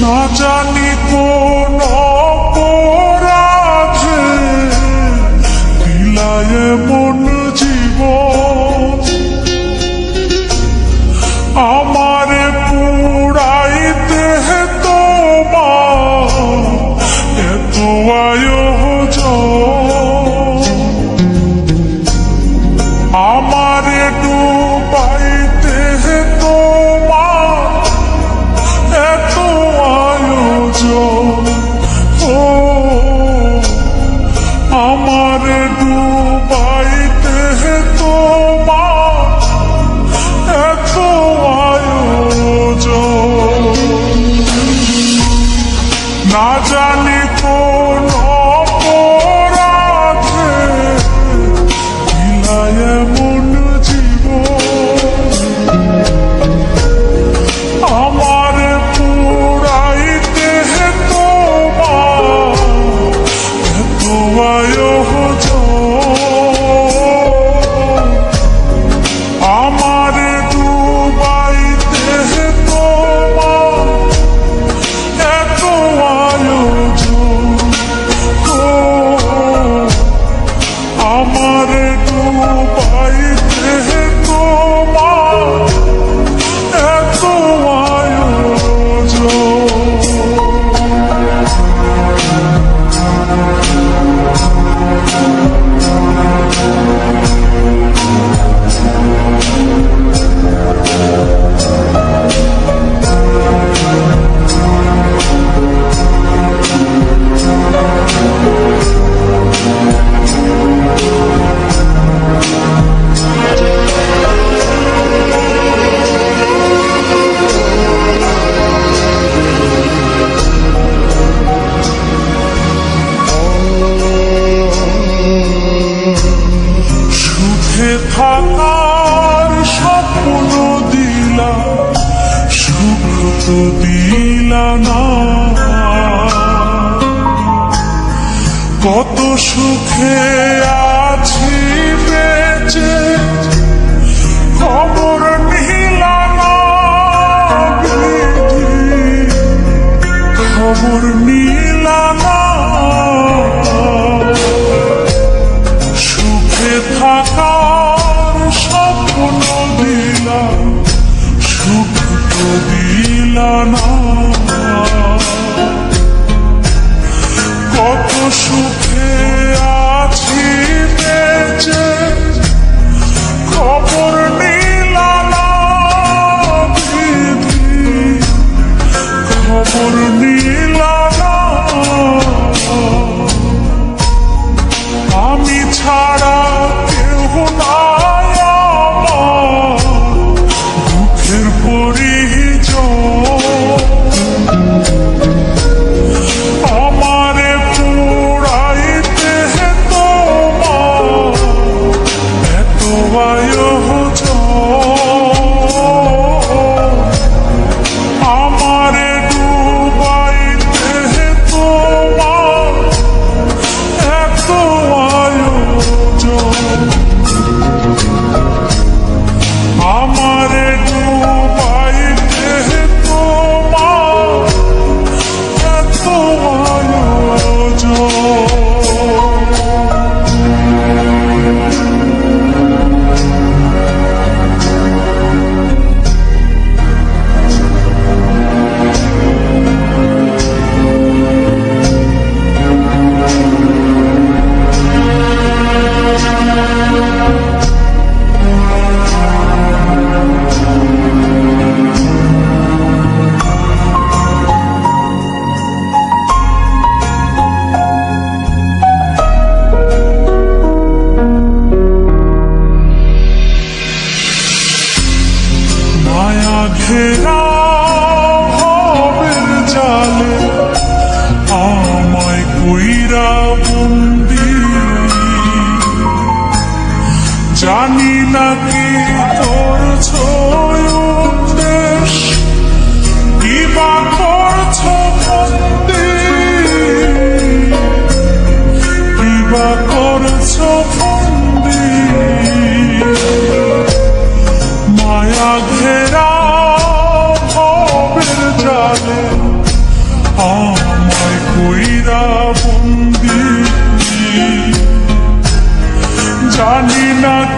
না জানি কোন অপরাধে বিলায় মন জীব আমার পুরাইতে তোমার এত আয়োজ আমারে ডুব আমার ডুবাইতে তোমার এত আয়োজন। না জানি কোনো डूबाई तो मां আর স্বপ্ন দিলা সুখ তো দিলা না। কত সুখে come. জানি না কি